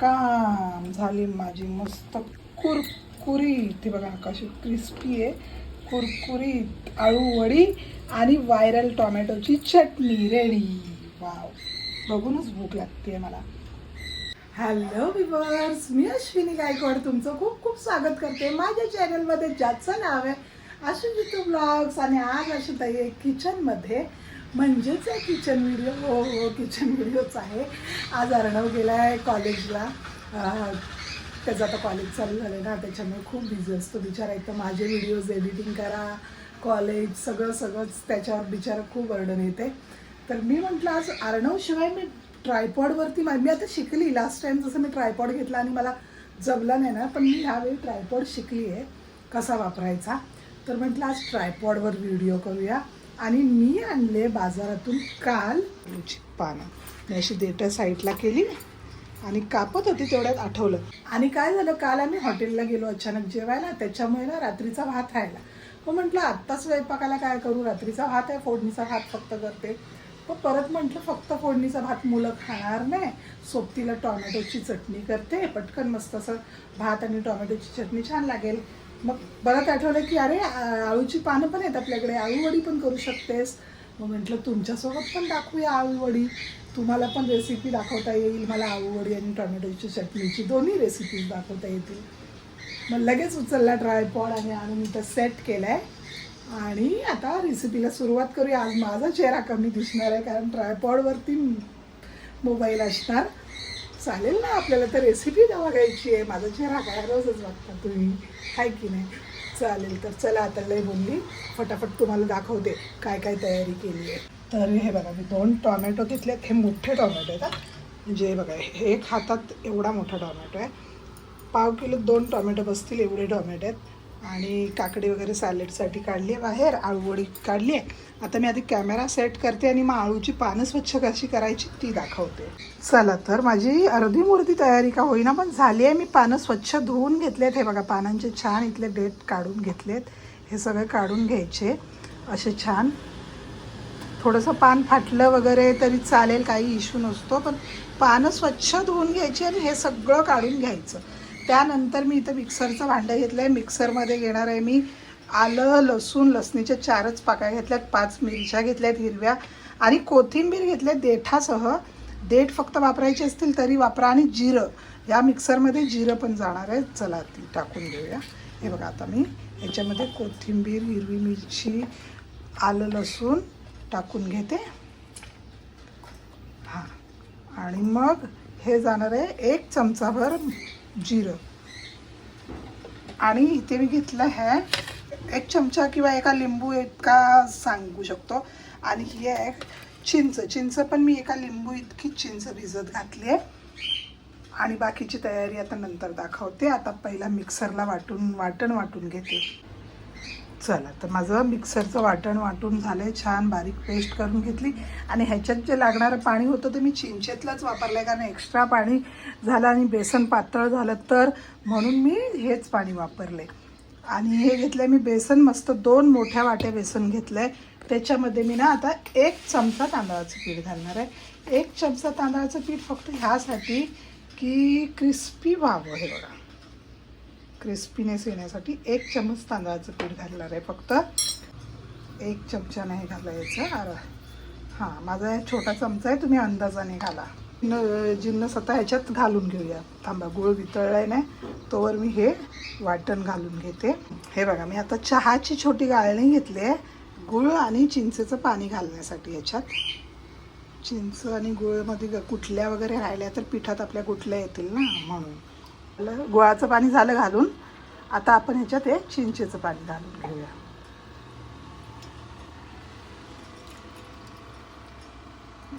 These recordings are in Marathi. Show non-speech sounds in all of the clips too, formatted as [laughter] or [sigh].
काम झाली माझी मस्त. कुरकुरीत. ती बघा कशी क्रिस्पी आहे. कुरकुरीत आळू वडी आणि व्हायरल टोमॅटोची चटणी रेडी वाव बघूनच भूक लागते मला. हॅलो विवर्स मी अश्विनी गायकवाड. तुमचं खूप खूप स्वागत करते. माझ्या चॅनलमध्ये ज्याचं नाव आहे अशी ब्लॉग्स आणि आज अशी आहे किचनमध्ये म्हणजेच आहे किचन व्हिडिओ हो हो किचन व्हिडिओच आहे. आज अर्णव गेला आहे कॉलेजला त्याचं आता कॉलेज चालू झालं ना त्याच्यामुळे खूप बिझी असतो. बिचारा एक तर माझे व्हिडिओज एडिटिंग करा कॉलेज सगळं सगळंच त्याच्यावर बिचारा खूप वर्णन येते. तर मी म्हटलं आज अर्णवशिवाय मी ट्रायपॉडवरती मी आता शिकली. लास्ट टाईम जसं मी ट्रायपॉड घेतला आणि मला जमला नाही ना पण मी ह्यावेळी ट्रायपॉड शिकली आहे कसा वापरायचा. तर म्हटलं आज ट्रायपॉडवर व्हिडिओ करूया. आणि मी आणले बाजारातून काल पानं. मी अशी देटा साईडला केली आणि कापत होती तेवढ्यात आठवलं. आणि काय झालं काल आम्ही हॉटेलला गेलो अचानक जेवायला. त्याच्यामुळे ना रात्रीचा भात राहिला. मग म्हटलं आत्ताच स्वयंपाकाला काय करू? रात्रीचा भात आहे फोडणीचा भात फक्त करते. मग परत म्हटलं फक्त फोडणीचा भात मुलं खाणार नाही. सोबतीला टॉमॅटोची चटणी करते. पटकन मस्त असं भात आणि टॉमॅटोची चटणी छान लागेल. मग परत आठवलं की अरे आळूची पानं पण आहेत आपल्याकडे. आळूवडी पण करू शकतेस. मग म्हटलं तुमच्यासोबत पण दाखवूया आळूवडी तुम्हाला पण रेसिपी दाखवता येईल. मला आळूवडी आणि टॉमॅटोची चटणीची दोन्ही रेसिपीज दाखवता येतील. मग लगेच उचलला ट्रायपॉड आणि आणून इथं सेट केलं आहे आणि आता रेसिपीला सुरुवात करूया. आज माझा चेहरा कमी दिसणार आहे कारण ट्रायपॉडवरती मोबाईल असणार. चालेल ना आपल्याला तर रेसिपी बघायची आहे. माझा चेहरा काय रोजच बघता तुम्ही? आहे की नाही? चालेल तर चला आता लय बोलली. फटाफट तुम्हाला दाखवते काय काय तयारी केली आहे. तर हे बघा मी दोन टॉमॅटो घेतलेत हे मोठे टॉमॅटो आहेत म्हणजे बघा एक हातात एवढा मोठा टॉमॅटो आहे. पाव किलो दोन टॉमॅटो बसतील एवढे टॉमॅटो आहेत. आणि काकडी वगैरे सॅलेडसाठी काढली आहे बाहेर आळूवडी काढली आहे. आता मी आधी कॅमेरा सेट करते आणि मग आळूची पानं स्वच्छ कशी करायची ती दाखवते. चला तर माझी अर्धी मूर्ती तयारी का होईना पण झाली आहे. मी पानं स्वच्छ धुवून घेतलेत. हे बघा पानांचे छान इथले डेट काढून घेतलेत. हे सगळे काढून घ्यायचे. असे छान. थोडंसं पान फाटलं वगैरे तरी चालेल काही इश्यू नसतो. पण पानं स्वच्छ धुवून घ्यायची आणि हे सगळं काढून घ्यायचं. त्यानंतर मी इथं मिक्सरचं भांडं घेतलं आहे मिक्सरमध्ये घेणार आहे मी आलं लसूण लसणीच्या चारच पाकळ्या घेतल्यात पाच मिरच्या घेतल्यात हिरव्या आणि कोथिंबीर घेतल्या देठासह. देठ फक्त वापरायचे असतील तरी वापरा आणि जिरं. या मिक्सरमध्ये जिरं पण जाणार आहे. चला ती टाकून देऊया. हे बघा आता मी याच्यामध्ये कोथिंबीर हिरवी मिरची आलं लसूण टाकून घेते. हां. आणि मग हे जाणार आहे एक चमचाभर जिरं. आणि इथे मी घेतलं आहे एक चमचा किंवा एका लिंबू इतका सांगू शकतो. आणि ही आहे चिंच चिंच पण मी एका लिंबू इतकी चिंच भिजत घातली आहे आणि बाकीची तयारी आता नंतर दाखवते. आता पहिला मिक्सरला वाटून वाटण वाटून घेते. चला तर माझं मिक्सरचं वाटण वाटून झालं आहे छान बारीक पेस्ट करून घेतली. आणि ह्याच्यात जे लागणारं पाणी होतं ते मी चिंचेतलंच वापरलं आहे कारण एक्स्ट्रा पाणी झालं आणि बेसन पातळ झालं. तर म्हणून मी हेच पाणी वापरले आणि हे घेतलं आहे मी बेसन मस्त दोन मोठ्या वाट्या बेसन घेतलं आहे त्याच्यामध्ये मी ना आता एक चमचा तांदळाचं पीठ घालणार आहे. एक चमचा तांदळाचं पीठ फक्त ह्यासाठी की क्रिस्पी व्हावं हे बघा. क्रिस्पीनेस येण्यासाठी एक चमच तांदळाचं पीठ घालणार आहे फक्त. एक चमचा नाही घालायचं. अरे हां माझा एक छोटा चमचा आहे तुम्ही अंदाजाने घाला. न जिन्नस आता ह्याच्यात घालून घेऊया. थांबा गुळ वितळलाय नाही तोवर मी हे वाटण घालून घेते. हे बघा मी आता चहाची छोटी गाळणी घेतली आहे. गुळ आणि चिंचेचं पाणी घालण्यासाठी ह्याच्यात. चिंच आणि गुळमध्ये कुठल्या वगैरे राहिल्या तर पिठात आपल्या कुठल्या येतील ना म्हणून. आपलं गुळाचं पाणी झालं घालून आता आपण ह्याच्यात हे चिंचेचं पाणी घालून घेऊया.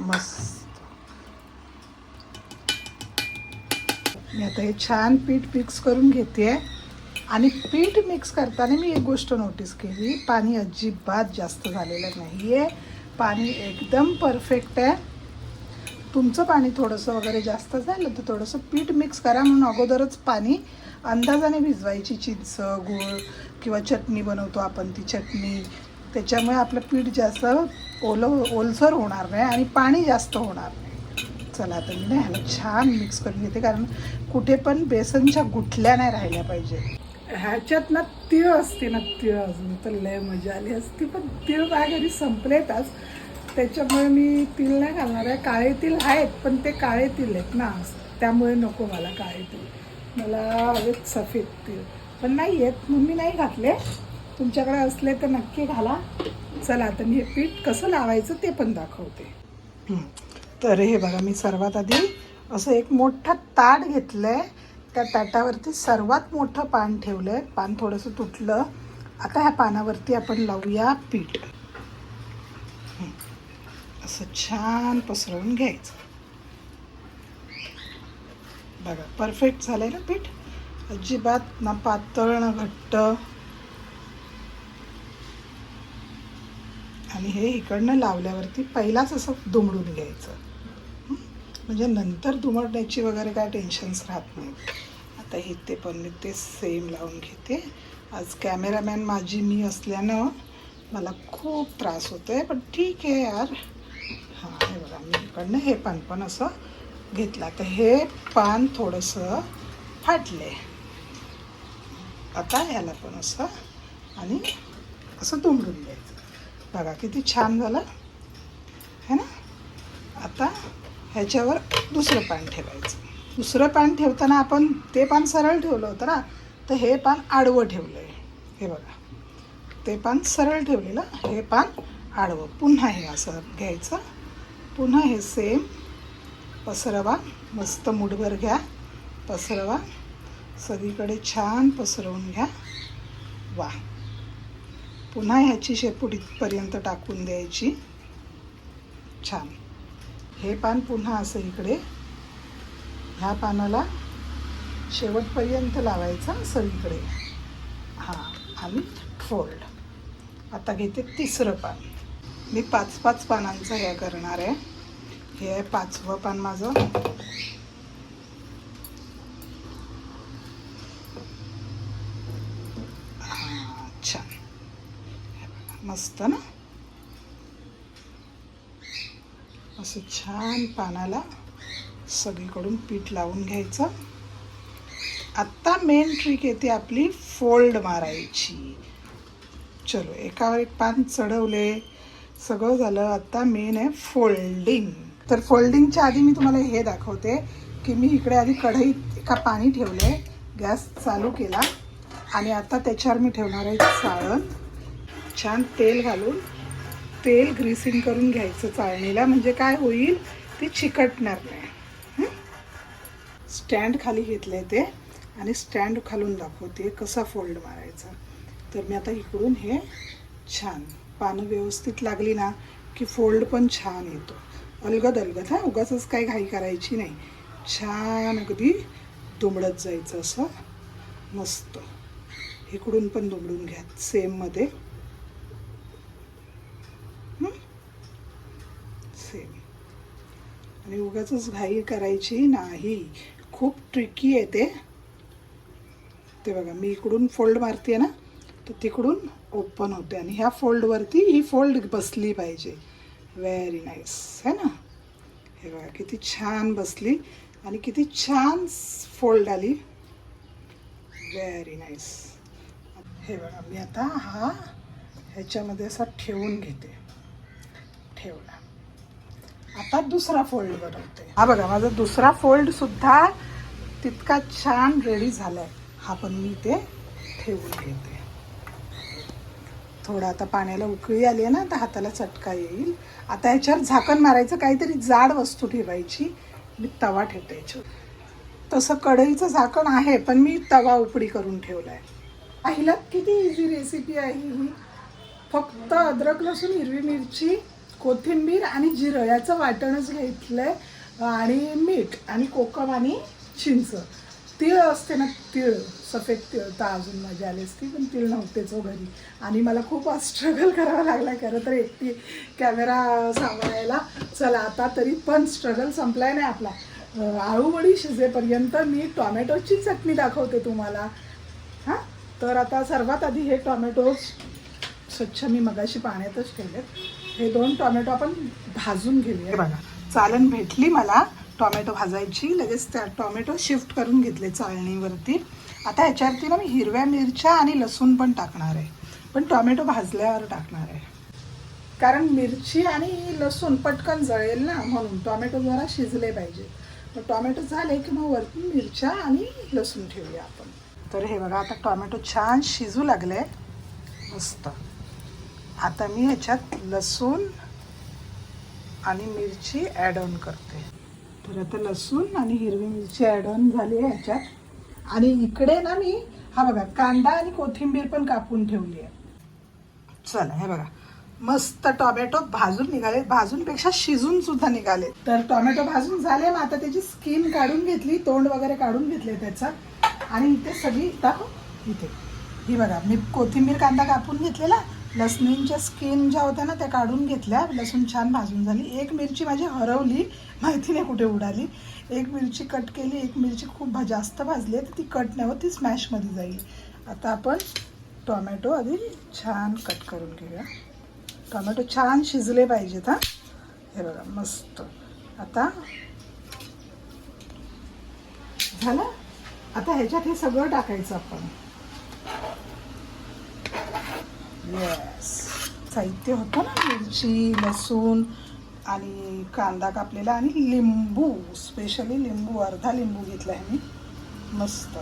मस्त. मी आता हे छान पीठ मिक्स करून घेते. आणि पीठ मिक्स करताना मी एक गोष्ट नोटीस केली पाणी अजिबात जास्त झालेलं नाही आहे पाणी एकदम परफेक्ट आहे. तुमचं पाणी थोडंसं वगैरे जास्त झालं तर थोडंसं पीठ मिक्स करा म्हणून अगोदरच पाणी अंदाजाने भिजवायची. चिंच गूळ किंवा चटणी बनवतो आपण ती चटणी. त्याच्यामुळे आपलं पीठ जास्त ओलं ओलसर होणार नाही आणि पाणी जास्त होणार नाही. चला आता मी ना ह्याला छान मिक्स करून घेते कारण कुठे पण बेसनच्या गुठल्या नाही राहिल्या पाहिजे. ह्याच्यात ना तिळ असते ना तिळ. अजून तर लय मजा आली असती पण तिळ बाहेर घरी संपलेतच त्याच्यामुळे मी तिल नाही घालणार आहे. काळे तिल आहेत पण ते काळे तिल आहेत ना. त्यामुळे नको मला काळे तिल. मला हवेत सफेद तिल. पण नाही आहेत म्हणून मी नाही घातले. तुमच्याकडे असले तर नक्की घाला. चला आता मी हे पीठ कसं लावायचं ते पण दाखवते. तर हे बघा मी सर्वात आधी असं एक मोठं ताट घेतलं आहे त्या ताटावरती सर्वात मोठं पान ठेवलं आहे पान थोडंसं तुटलं. आता ह्या पानावरती आपण लावूया पीठ. असं छान पसरवून घ्यायचं. बघा परफेक्ट झालंय ना पीठ? अजिबात ना पातळ ना घट्ट. आणि हे इकडनं लावल्यावरती पहिलाच असं दुमडून घ्यायचं. म्हणजे नंतर दुमडण्याची वगैरे काय टेन्शन्स राहत नाही आता हे ते पण मी ते सेम लावून घेते. आज कॅमेरामॅन माझी मी असल्यानं मला खूप त्रास होतो आहे पण ठीक आहे यार. हां हे बघा मी इकडनं हे पान पण असं घेतलं. आता हे पान थोडंसं फाटले आता ह्याला पण असं आणि असं दुमडून द्यायचं बघा किती छान झालं. है ना? आता ह्याच्यावर दुसरं पान ठेवायचं. दुसरं पान ठेवताना आपण ते पान सरळ ठेवलं होतं ना तर हे पान आडवं ठेवलं आहे हे बघा. ते पान सरळ ठेवलेलं हे पान आडवं. पुन्हा हे असं घ्यायचं. पुन्हा हे सेम पसरवा. मस्त मुठभर घ्या. पसरवा. सगळीकडे छान पसरवून घ्या. वा. पुन्हा ह्याची शेपूट इथपर्यंत टाकून द्यायची. छान. हे पान पुन्हा असं इकडे. ह्या पानाला शेवटपर्यंत लावायचा सगळीकडे. हां. आणि फोल्ड आता घेते तिसरं पान. मी पाच पाच पानांचं हे करणार आहे. हे आहे पाचवं पान माझं. छान. मस्त ना? असं छान पानाला सगळीकडून पीठ लावून घ्यायचं. आत्ता मेन ट्रिक येते आपली फोल्ड मारायची. चलो एकावर एक पान चढवले. सगळं झालं आता मेन आहे फोल्डिंग तर फोल्डिंगच्या आधी मी तुम्हाला हे दाखवते की मी इकडे आधी कढईत एका पाणी ठेवले गॅस चालू केला. आणि आता त्याच्यावर मी ठेवणार आहे चाळण. छान तेल घालून तेल ग्रीसिंग करून घ्यायचं चाळणीला. म्हणजे काय होईल? ती चिकटणार नाही. स्टँड खाली घेतलं ते. आणि स्टँड खालून दाखवते कसा फोल्ड मारायचा. तर मी आता इकडून हे छान पानं व्यवस्थित लागली ना की फोल्ड पण छान येतो. अलगद अलगद हा उगाच काही घाई करायची नाही. छान अगदी दुमडत जायचं असं. मस्त. इकडून पण दुमडून घ्या सेममध्ये सेम आणि उगाच घाई करायची नाही. खूप ट्रिकी आहे ते. ते बघा मी इकडून फोल्ड मारते ना तर तिकडून ओपन होते आणि ह्या फोल्डवरती ही फोल्ड बसली पाहिजे. व्हेरी नाईस है ना? हे बघा किती छान बसली आणि किती छान फोल्ड आली. व्हेरी नाईस हे बघा मी आता हा ह्याच्यामध्ये असा ठेवून घेते. ठेवला. आता दुसरा फोल्ड बनवते. हा बघा माझा दुसरा फोल्ड सुद्धा तितका छान रेडी झालाय. हा पण मी ते ठेवून घेते. थोडं आता पाण्याला उकळी आली आहे ना तर हाताला चटका येईल. आता याच्यावर झाकण मारायचं काहीतरी जाड वस्तू ठेवायची. मी तवा ठेवते. याच्यावर तसं कढईचं झाकण आहे पण मी तवा उपडी करून ठेवलाय. पाहिलं किती इझी रेसिपी आहे ही. फक्त अद्रक लसूण हिरवी मिरची कोथिंबीर आणि जिरं याचं वाटणच आहे आणि मीठ आणि कोकम आणि चिंच. तीळ असते ना तीळ सफेद तीळ तर अजून मजा आली असती पण तीळ नव्हतेच हो घरी. आणि मला खूप स्ट्रगल करावा लागला खरं तर एकटी कॅमेरा सांभाळायला. चला आता तरी पण स्ट्रगल संपलाय नाही आपला. आळूवडी शिजेपर्यंत मी टॉमॅटोची चटणी दाखवते तुम्हाला. हां? तर आता सर्वात आधी हे टॉमॅटो स्वच्छ मी मगाशी पाण्यातच ठेवलेत हे दोन टोमॅटो आपण भाजून घेऊया. बघा. चालन भेटली मला. टॉमॅटो भाजायची. लगेच त्या टॉमॅटो शिफ्ट करून घेतले चाळणीवरती. आता ह्याच्यावरती ना मी हिरव्या मिरच्या आणि लसूण पण टाकणार आहे. पण टॉमॅटो भाजल्यावर टाकणार आहे. कारण मिरची आणि लसूण पटकन जळेल ना म्हणून टॉमॅटो जरा शिजले पाहिजे. मग टॉमॅटो झाले की मग वरती मिरच्या आणि लसूण ठेवूया आपण. तर हे बघा आता टॉमॅटो छान शिजू लागले. मस्त. आता मी ह्याच्यात लसूण आणि मिरची ॲड ऑन करते. तर आता लसूण आणि हिरवी मिरची ॲड ऑन झाली आहे ह्याच्यात आणि इकडे ना मी हा बघा कांदा आणि कोथिंबीर पण कापून ठेवली आहे. चला हे बघा. मस्त टोमॅटो भाजून निघाले. भाजूनपेक्षा शिजून सुद्धा निघाले. तर टोमॅटो भाजून झाले मग आता त्याची स्किन काढून घेतली तोंड वगैरे काढून घेतले त्याचा. आणि इथे सगळी दाखव इथे. ही बघा मी कोथिंबीर कांदा कापून घेतलेला लसणींच्या स्किन ज्या होत्या ना त्या काढून घेतल्या. लसूण छान भाजून झाली. एक मिरची माझी हरवली. माहिती नाही कुठे उडाली. एक मिरची कट केली. एक मिरची खूप भा जास्त भाजली आहे. तर ती कट नाही होत ती स्मॅशमध्ये जाईल. आता आपण टोमॅटो आधी छान कट करून घेऊया. टोमॅटो छान शिजले पाहिजेत हा. हे बघा मस्त. आता झालं? आता ह्याच्यात हे सगळं टाकायचं आपण. येस साहित्य होतं ना मिरची लसूण आणि कांदा कापलेला आणि लिंबू स्पेशली लिंबू अर्धा लिंबू घेतला आहे मी. मस्त.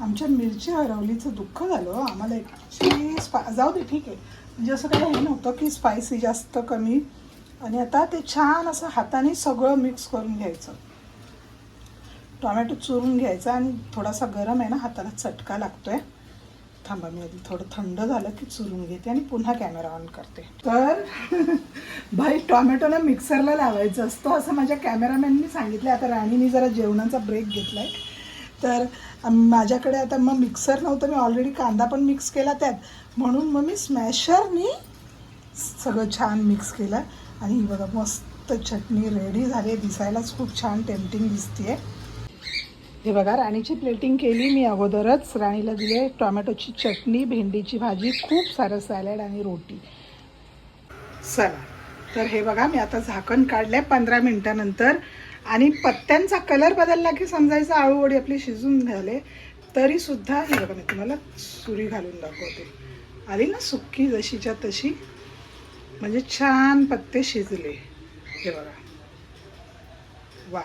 आमच्या मिरची हरवलीचं दुःख झालं. आम्हाला एकची स्पा जाऊ दे ठीक आहे. म्हणजे असं काही हे नव्हतं की स्पायसी जास्त कमी. आणि आता ते छान असं हाताने सगळं मिक्स करून घ्यायचं. टोमॅटो चुरून घ्यायचा आणि थोडासा गरम आहे ना हाताला चटका लागतो आहे थांबा मी आधी थोडं थंड झालं की चुरून घेते आणि पुन्हा कॅमेरा ऑन करते. तर [laughs] भाई टोमॅटोला मिक्सरला लावायचं असतं असं माझ्या कॅमेरामॅननी सांगितलं आता राणीने जरा जेवणाचा ब्रेक घेतला आहे तर माझ्याकडे आता मग मिक्सर नव्हतं. मी ऑलरेडी कांदा पण मिक्स केला त्यात. म्हणून मग मी स्मॅशरनी सगळं छान मिक्स केलं. आणि बघा मस्त चटणी रेडी झाली. आहे दिसायलाच खूप छान टेम्पटिंग दिसते आहे हे बघा राणीची प्लेटिंग केली मी अगोदरच. राणीला दिले टोमॅटोची चटणी भेंडीची भाजी खूप सारं सॅलड आणि रोटी. चला तर हे बघा मी आता झाकण काढलंय पंधरा मिनिटानंतर. आणि पत्त्यांचा कलर बदलला की समजायचं आळूवडी आपली शिजून झाले. तरी सुद्धा हे बघा मी तुम्हाला सुरी घालून दाखवते. आली ना सुक्की जशीच्या तशी? म्हणजे छान पत्ते शिजले. हे बघा. वा.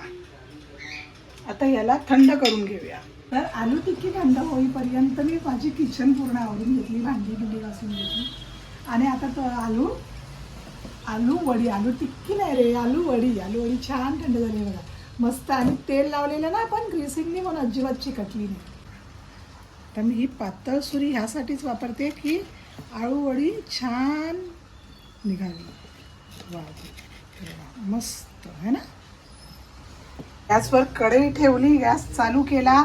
आता याला थंड करून घेऊया. तर आलू टिक्की थंड होईपर्यंत मी माझी किचन पूर्ण आवडून घेतली भांडी बिंडी घासून घेतली. आणि आता तो आलू आलू वडी आलू टिक्की नाही रे आलू वडी आलू वडी छान थंड झाली बघा. मस्त आणि तेल लावलेलं ना आपण ग्रेसिंगनी म्हणून अजिबात चिकटली नाही. तर मी ही पातळ सुरी ह्यासाठीच वापरते की आळू वडी छान निघाली. वा. मस्त है ना? गॅसवर कढई ठेवली गॅस चालू केला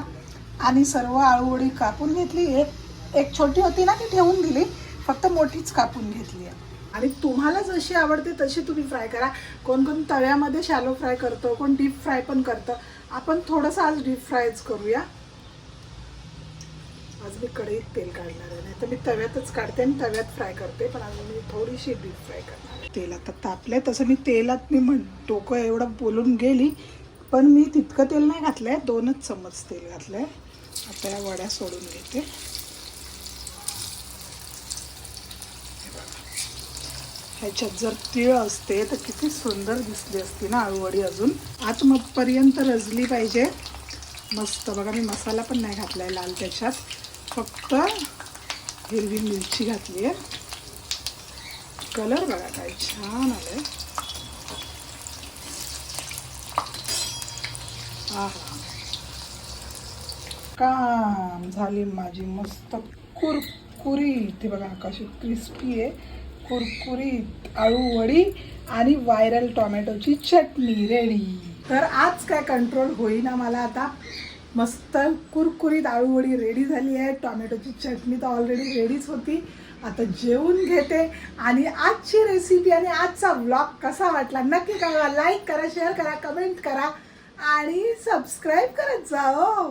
आणि सर्व आळूवडी कापून घेतली. एक एक छोटी होती ना ती ठेवून दिली. फक्त मोठीच कापून घेतली आहे. आणि तुम्हाला जशी आवडते तशी तुम्ही फ्राय करा. कोण कोण तव्यामध्ये शॅलो फ्राय करतो कोण डीप फ्राय पण करतं. आपण थोडंसं आज डीप फ्रायच करूया. आज मी कढईत तेल काढणार आहे. नाही तर मी तव्यातच काढते आणि तव्यात फ्राय करते. पण आज मी थोडीशी डीप फ्राय करणार तेल आता तापलंय. तसं मी तेलात मी म्हण डोकं एवढं बोलून गेली पण मी तितकं तेल नाही घातलं आहे दोनच चम्मच तेल घातलं आहे आता या वड्या सोडून घेते ह्याच्यात जर तीळ असते तर किती सुंदर दिसली असती ना आळूवडी अजून. आत मगपर्यंत रजली पाहिजे. मस्त बघा मी मसाला पण नाही घातला आहे लाल त्याच्यात. फक्त हिरवी मिरची घातली आहे कलर बघा काय छान आलं आहे काम झाली माझी मस्त कुरकुरीत. हे बघा कशी क्रिस्पी आहे. कुरकुरीत आळू वडी आणि व्हायरल टोमॅटोची चटणी रेडी तर आज काय कंट्रोल होईना मला आता. मस्त कुरकुरीत आळू वडी रेडी झाली आहे. टॉमॅटोची चटणी तर ऑलरेडी रेडीच होती. आता जेवून घेते. आणि आजची रेसिपी आणि आजचा व्लॉग कसा वाटला नक्की कळवा. लाईक करा शेअर करा कमेंट करा. आणि सबस्क्राईब करत जा हो.